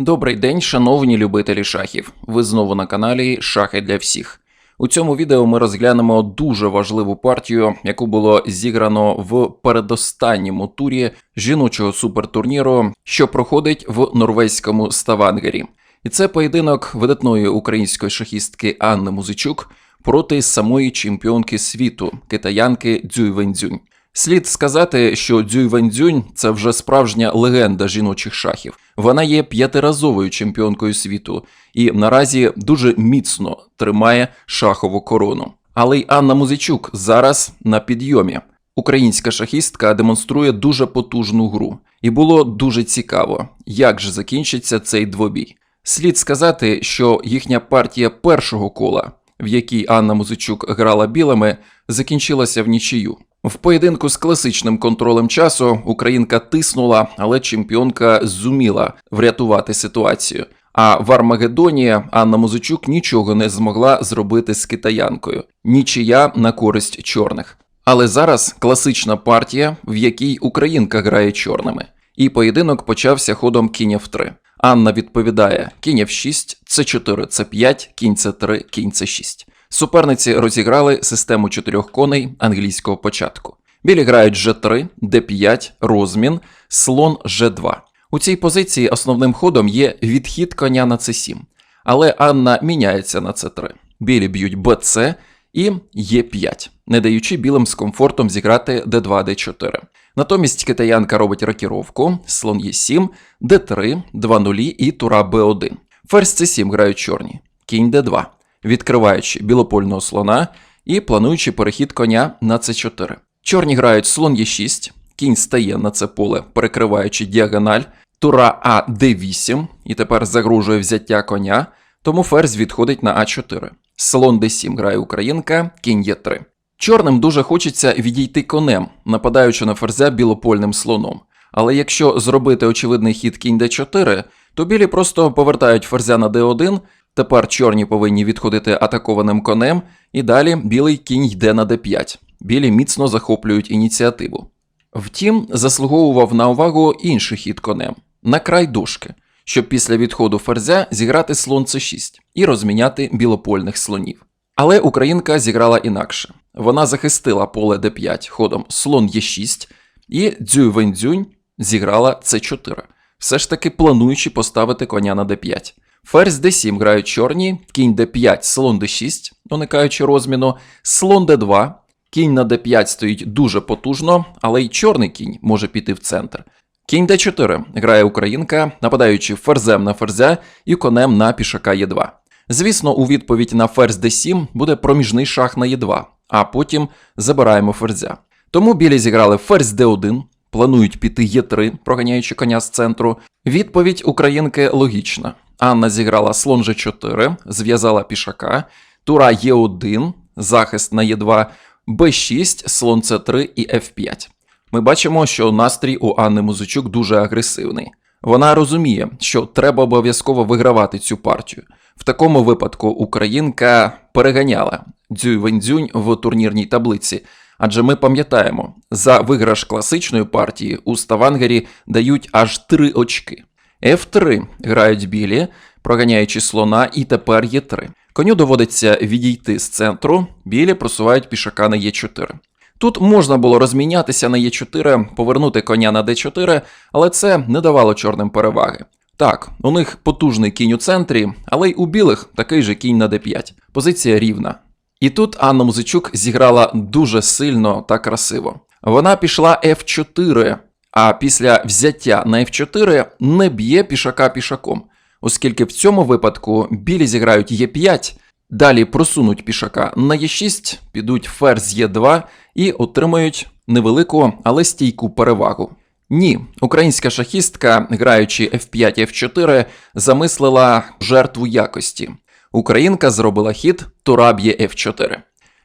Добрий день, шановні любителі шахів. Ви знову на каналі Шахи для всіх. У цьому відео ми розглянемо дуже важливу партію, яку було зіграно в передостанньому турі жіночого супертурніру, що проходить в норвезькому Ставангері. І це поєдинок видатної української шахістки Анни Музичук проти самої чемпіонки світу китаянки Дзюй Вензюнь. Слід сказати, що Дзюй Вензюнь – це вже справжня легенда жіночих шахів. Вона є п'ятиразовою чемпіонкою світу і наразі дуже міцно тримає шахову корону. Але й Анна Музичук зараз на підйомі. Українська шахістка демонструє дуже потужну гру, і було дуже цікаво, як же закінчиться цей двобій. Слід сказати, що їхня партія першого кола, в якій Анна Музичук грала білими, закінчилася в нічию. В поєдинку з класичним контролем часу Українка тиснула, але чемпіонка зуміла врятувати ситуацію. А в Армагеддоні Анна Музичук нічого не змогла зробити з китаянкою. Нічия на користь чорних. Але зараз класична партія, в якій Українка грає чорними. І поєдинок почався ходом кінь F3. Анна відповідає: кінь F6, С4, С5, кінь С3, кінь С6. Суперниці розіграли систему чотирьох коней англійського початку. Білі грають G3, D5, розмін, слон G2. У цій позиції основним ходом є відхід коня на C7. Але Анна міняється на C3. Білі б'ють BC і Е5, не даючи білим з комфортом зіграти D2, D4. Натомість китаянка робить рокіровку, слон Е7, D3, 2 нулі і тура Б1. Ферзь C7 грають чорні, кінь D2 відкриваючи білопольного слона і плануючи перехід коня на c4. Чорні грають слон Е6, кінь стає на це поле, перекриваючи діагональ, тура А Д8, і тепер загрожує взяття коня, тому ферзь відходить на А4. Слон Д7 грає українка, кінь Е3. Чорним дуже хочеться відійти конем, нападаючи на ферзя білопольним слоном. Але якщо зробити очевидний хід кінь d4, то білі просто повертають ферзя на d1 Тепер чорні повинні відходити атакованим конем, і далі білий кінь йде на d5. Білі міцно захоплюють ініціативу. Втім, заслуговував на увагу інший хід конем на край дошки, щоб після відходу ферзя зіграти слон c6 і розміняти білопольних слонів. Але українка зіграла інакше. Вона захистила поле d5 ходом слон e6, і Дзюй Вензюнь зіграла c4, все ж таки плануючи поставити коня на d5. Ферзь d7 грають чорні, кінь d5, слон d6, уникаючи розміну, слон d2, кінь на d5 стоїть дуже потужно, але й чорний кінь може піти в центр. Кінь d4 грає українка, нападаючи ферзем на ферзя і конем на пішака e2. Звісно, у відповідь на ферзь d7 буде проміжний шах на e2, а потім забираємо ферзя. Тому білі зіграли ферзь d1, планують піти e3, проганяючи коня з центру. Відповідь українки логічна. Анна зіграла слон G4, зв'язала пішака, тура Е1, захист на Е2, Б6, слон С3 і F5. Ми бачимо, що настрій у Анни Музичук дуже агресивний. Вона розуміє, що треба обов'язково вигравати цю партію. В такому випадку Українка переганяла Дзюй Вензюнь в турнірній таблиці. Адже ми пам'ятаємо, за виграш класичної партії у Ставангері дають аж 3 очки. F3 грають білі, проганяючи слона, і тепер Е3. Коню доводиться відійти з центру, білі просувають пішака на Е4. Тут можна було розмінятися на Е4, повернути коня на d4, але це не давало чорним переваги. Так, у них потужний кінь у центрі, але й у білих такий же кінь на d5. Позиція рівна. І тут Анна Музичук зіграла дуже сильно та красиво. Вона пішла F4, а після взяття на F4 не б'є пішака пішаком, оскільки в цьому випадку білі зіграють Е5, далі просунуть пішака на Е6, підуть ферзь Е2 і отримають невелику, але стійку перевагу. Ні, українська шахістка, граючи F5 F4, замислила жертву якості. Українка зробила хід тура б'є F4.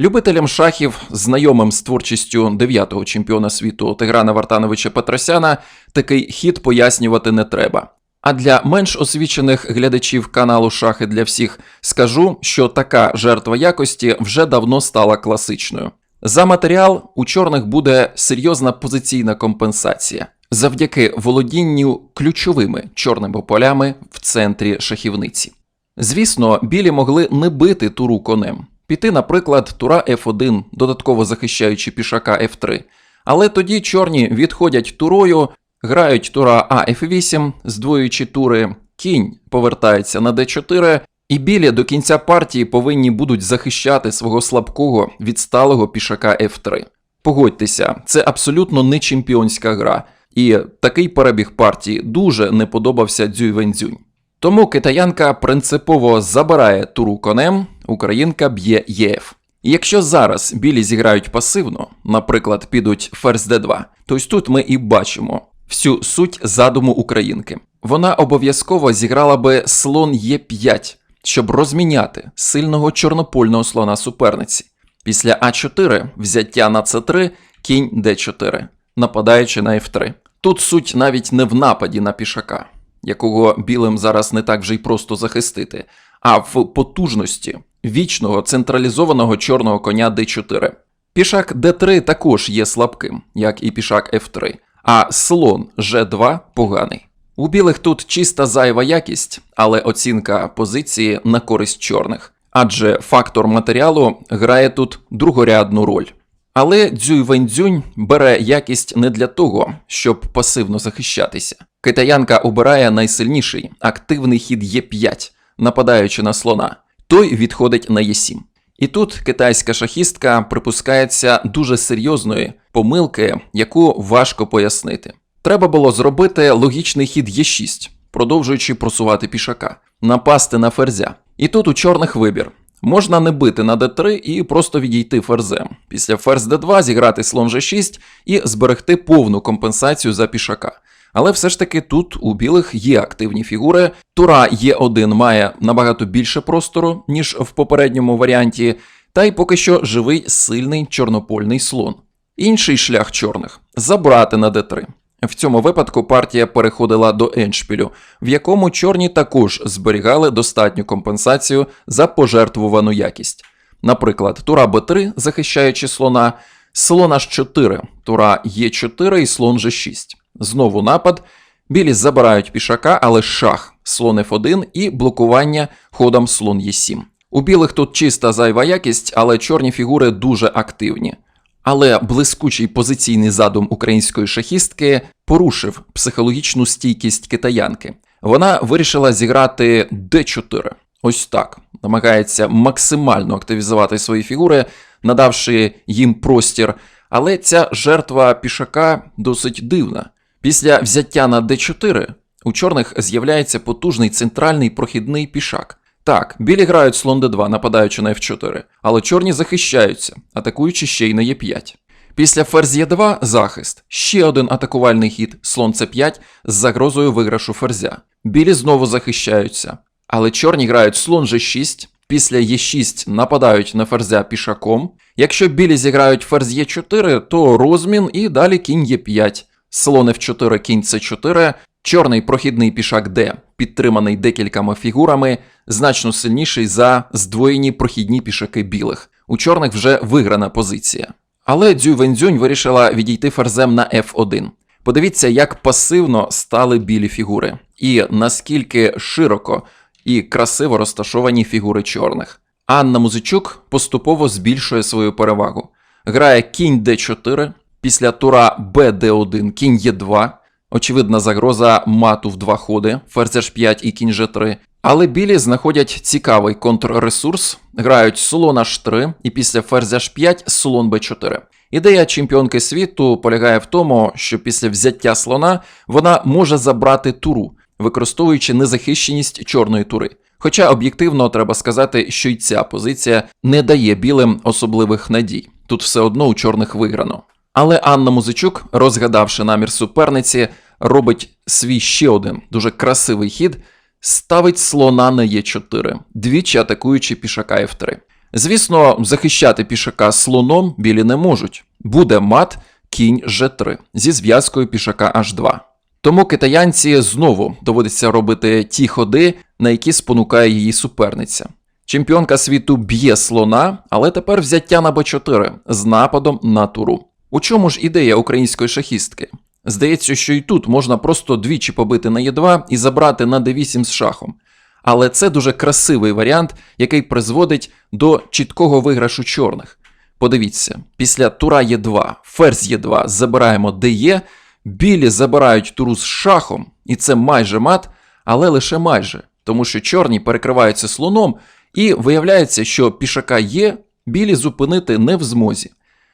Любителям шахів, знайомим з творчістю дев'ятого чемпіона світу Тиграна Вартановича Петросяна, такий хід пояснювати не треба. А для менш освічених глядачів каналу Шахи для всіх скажу, що така жертва якості вже давно стала класичною. За матеріал у чорних буде серйозна позиційна компенсація, завдяки володінню ключовими чорними полями в центрі шахівниці. Звісно, білі могли не бити туру конем, піти, наприклад, тура F1, додатково захищаючи пішака F3. Але тоді чорні відходять турою, грають тура А F8, здвоюючи тури, кінь повертається на D4, і білі до кінця партії повинні будуть захищати свого слабкого відсталого пішака F3. Погодьтеся, це абсолютно не чемпіонська гра, і такий перебіг партії дуже не подобався Дзюйвензюнь. Тому китаянка принципово забирає туру конем, українка б'є ЄФ. Якщо зараз білі зіграють пасивно, наприклад, підуть ферзь d2, то ось тут ми і бачимо всю суть задуму українки. Вона обов'язково зіграла би слон Е5, щоб розміняти сильного чорнопольного слона суперниці. Після А4 взяття на С3, кінь Д4, нападаючи на F3. Тут суть навіть не в нападі на пішака, якого білим зараз не так вже й просто захистити, а в потужності вічного централізованого чорного коня d4. Пішак d3 також є слабким, як і пішак f3, а слон g2 поганий. У білих тут чиста зайва якість, але оцінка позиції на користь чорних, адже фактор матеріалу грає тут другорядну роль. Але Дзюй Веньцзюнь бере якість не для того, щоб пасивно захищатися. Китаянка обирає найсильніший активний хід Е5, нападаючи на слона. Той відходить на Е7. І тут китайська шахістка припускається дуже серйозної помилки, яку важко пояснити. Треба було зробити логічний хід Е6, продовжуючи просувати пішака, напасти на ферзя. І тут у чорних вибір. Можна не бити на d3 і просто відійти ферзем. Після ферзь d2 зіграти слон g6 і зберегти повну компенсацію за пішака. Але все ж таки тут у білих є активні фігури. Тура Е1 має набагато більше простору, ніж в попередньому варіанті, та й поки що живий сильний чорнопольний слон. Інший шлях чорних забрати на d3. В цьому випадку партія переходила до еншпілю, в якому чорні також зберігали достатню компенсацію за пожертвувану якість. Наприклад, тура Б3, захищаючи слона, слон H4, тура Е4 і слон G6. Знову напад. Білі забирають пішака, але шах, слон F1 і блокування ходом слон Е7. У білих тут чиста зайва якість, але чорні фігури дуже активні. Але блискучий позиційний задум української шахістки порушив психологічну стійкість китаянки. Вона вирішила зіграти d4. Ось так. Намагається максимально активізувати свої фігури, надавши їм простір. Але ця жертва пішака досить дивна. Після взяття на d4 у чорних з'являється потужний центральний прохідний пішак. Так, білі грають слон d2, нападаючи на f4, але чорні захищаються, атакуючи ще й на e5. Після ферзь e2 захист, ще один атакувальний хід, слон c5 з загрозою виграшу ферзя. Білі знову захищаються, але чорні грають слон g6, після e6 нападають на ферзя пішаком. Якщо білі зіграють ферзь e4, то розмін і далі кінь e5, слон f4, кінь c4, Чорний прохідний пішак D, підтриманий декількома фігурами, значно сильніший за здвоєні прохідні пішаки білих. У чорних вже виграна позиція. Але Дзюй Вензюнь вирішила відійти ферзем на F1. Подивіться, як пасивно стали білі фігури, і наскільки широко і красиво розташовані фігури чорних. Анна Музичук поступово збільшує свою перевагу. Грає кінь d4, після тура bd1, кінь e2. Очевидна загроза мату в два ходи, ферзь h5 і кінь g3. Але білі знаходять цікавий контрресурс, грають слон h3 і після ферзь h5 слон b4. Ідея чемпіонки світу полягає в тому, що після взяття слона вона може забрати туру, використовуючи незахищеність чорної тури. Хоча об'єктивно треба сказати, що й ця позиція не дає білим особливих надій. Тут все одно у чорних виграно. Але Анна Музичук, розгадавши намір суперниці, робить свій ще один дуже красивий хід, ставить слона на Е4, двічі атакуючи пішака F3. Звісно, захищати пішака слоном білі не можуть. Буде мат кінь G3 зі зв'язкою пішака H2. Тому китаянці знову доводиться робити ті ходи, на які спонукає її суперниця. Чемпіонка світу б'є слона, але тепер взяття на Б4 з нападом на туру. У чому ж ідея української шахістки? Здається, що і тут можна просто двічі побити на Е2 і забрати на d8 з шахом. Але це дуже красивий варіант, який призводить до чіткого виграшу чорних. Подивіться, після тура Е2, ферзь Е2 забираємо ДЕ, білі забирають туру з шахом, і це майже мат, але лише майже, тому що чорні перекриваються слоном, і виявляється, що пішака Є білі зупинити не в змозі.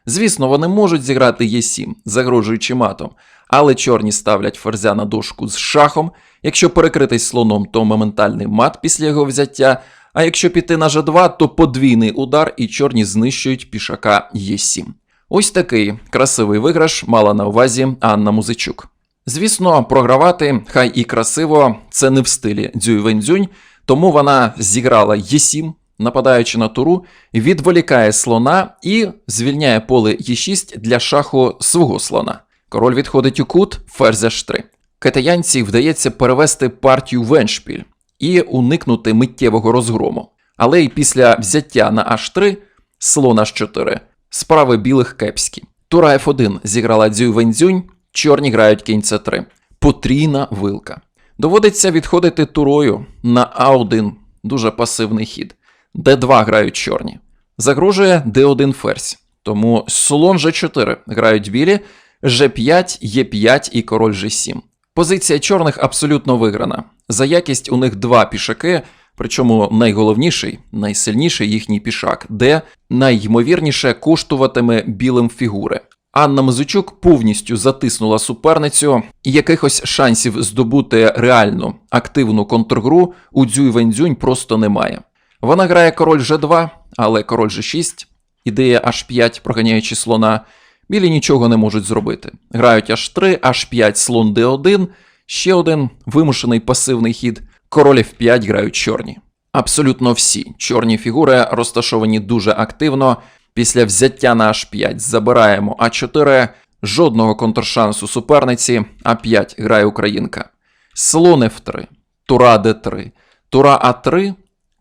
Звісно, вони можуть зіграти Е7, загрожуючи матом, але чорні ставлять ферзя на дошку з шахом. Якщо перекритись слоном, то моментальний мат після його взяття. А якщо піти на G2, то подвійний удар і чорні знищують пішака Е7. Ось такий красивий виграш мала на увазі Анна Музичук. Звісно, програвати, хай і красиво, це не в стилі Дзюй Вензюнь, тому вона зіграла Е7, нападаючи на туру, відволікає слона і звільняє поле Е6 для шаху свого слона. Король відходить у кут, ферзь H3. Китаянці вдається перевести партію в еншпіль і уникнути миттєвого розгрому. Але й після взяття на H3 слон H4 справи білих кепські. Тура F1 зіграла Дзюй Вензюнь, чорні грають кінь C3. Потрійна вилка. Доводиться відходити турою на А1, дуже пасивний хід. Д2 грають чорні. Загрожує Д1 ферзь. Тому слон G4 грають білі, G5, Е5 і король G7. Позиція чорних абсолютно виграна. За якість у них два пішаки, причому найголовніший, найсильніший їхній пішак, де найймовірніше коштуватиме білим фігури. Анна Мазучук повністю затиснула суперницю, і якихось шансів здобути реальну активну контргру у Дзюй Вензюнь просто немає. Вона грає король G2, але король G6, ідея H5, проганяючи слона. Білі нічого не можуть зробити. Грають H3, H5, слон D1, ще один вимушений пасивний хід. Король F5 грають чорні. Абсолютно всі чорні фігури розташовані дуже активно. Після взяття на H5 забираємо А4, жодного контршансу суперниці, А5 грає українка. Слон F3, Тура D3, Тура А3,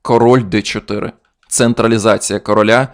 король D4, централізація короля,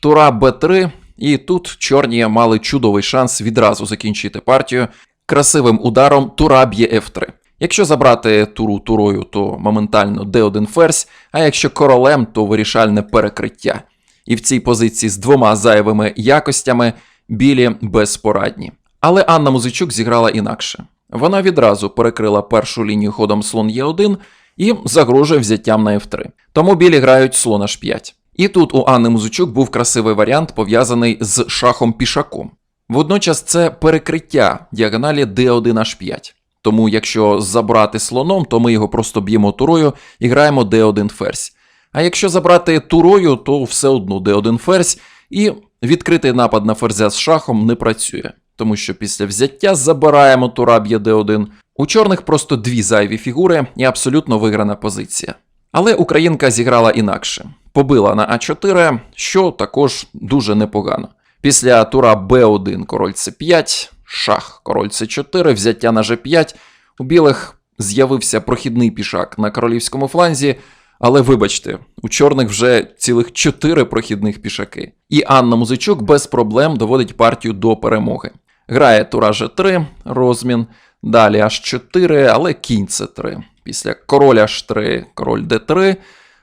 Тура Б3, і тут чорні мали чудовий шанс відразу закінчити партію красивим ударом Тура б'є F3. Якщо забрати туру турою, то моментально D1 ферзь, а якщо королем, то вирішальне перекриття. І в цій позиції з двома зайвими якостями білі безпорадні. Але Анна Музичук зіграла інакше. Вона відразу перекрила першу лінію ходом слон Е1 і загрожує взяттям на F3. Тому білі грають слон H5. І тут у Анни Музичук був красивий варіант, пов'язаний з шахом пішаком. Водночас це перекриття діагоналі D1H5. Тому якщо забрати слоном, то ми його просто б'ємо турою і граємо D1 ферзь. А якщо забрати турою, то все одно D1 ферзь, і відкритий напад на ферзя з шахом не працює, тому що після взяття забираємо тура б'є D1. У чорних просто дві зайві фігури і абсолютно виграна позиція. Але українка зіграла інакше. Побила на А4, що також дуже непогано. Після тура Б1 король С5, шах, король С4, взяття на Ж5. У білих з'явився прохідний пішак на королівському фланзі. Але вибачте, у чорних вже цілих чотири прохідних пішаки. І Анна Музичук без проблем доводить партію до перемоги. Грає тура Ж3, розмін, далі H4, але кінь С3. Після короля H3, король Д3,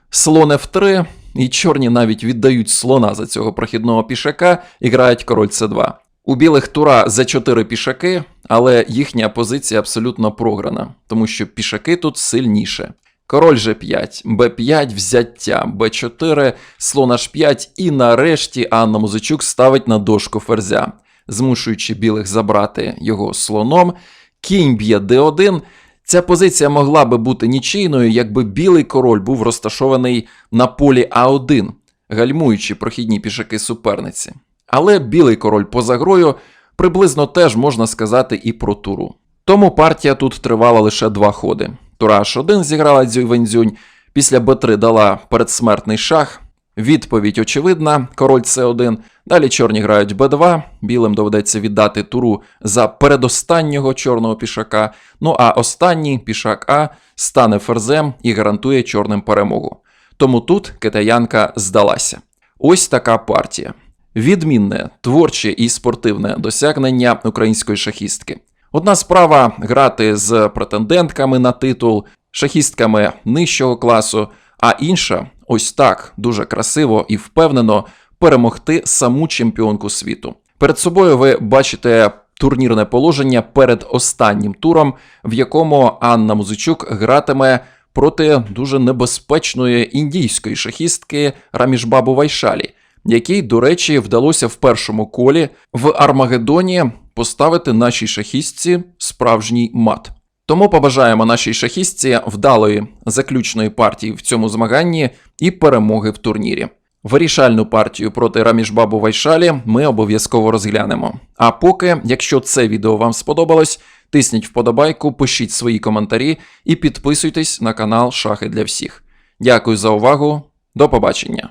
слон F3, і чорні навіть віддають слона за цього прохідного пішака і грають король С2. У білих тура за 4 пішаки, але їхня позиція абсолютно програна, тому що пішаки тут сильніше. Король G5, Б5, взяття, Б4, слон H5 і нарешті Анна Музичук ставить на дошку ферзя, змушуючи білих забрати його слоном. Кінь б'є Д1. Ця позиція могла би бути нічийною, якби білий король був розташований на полі А1, гальмуючи прохідні пішаки суперниці. Але білий король поза грою приблизно теж можна сказати і про туру. Тому партія тут тривала лише два ходи. Тура H1 зіграла Дзюй Вензюнь, після Б3 дала передсмертний шах. Відповідь очевидна, король С1. Далі чорні грають Б2, білим доведеться віддати туру за передостаннього чорного пішака. Ну а останній пішак А стане ферзем і гарантує чорним перемогу. Тому тут китаянка здалася. Ось така партія. Відмінне, творче і спортивне досягнення української шахістки. Одна справа грати з претендентками на титул, шахістками нижчого класу, а інша ось так дуже красиво і впевнено перемогти саму чемпіонку світу. Перед собою ви бачите турнірне положення перед останнім туром, в якому Анна Музичук гратиме проти дуже небезпечної індійської шахістки Рамішбабу Вайшалі, якій, до речі, вдалося в першому колі в Армагеддоні поставити нашій шахістці справжній мат. Тому побажаємо нашій шахістці вдалої заключної партії в цьому змаганні і перемоги в турнірі. Вирішальну партію проти Рамішбабу Вайшалі ми обов'язково розглянемо. А поки, якщо це відео вам сподобалось, тисніть вподобайку, пишіть свої коментарі і підписуйтесь на канал Шахи для всіх. Дякую за увагу, до побачення!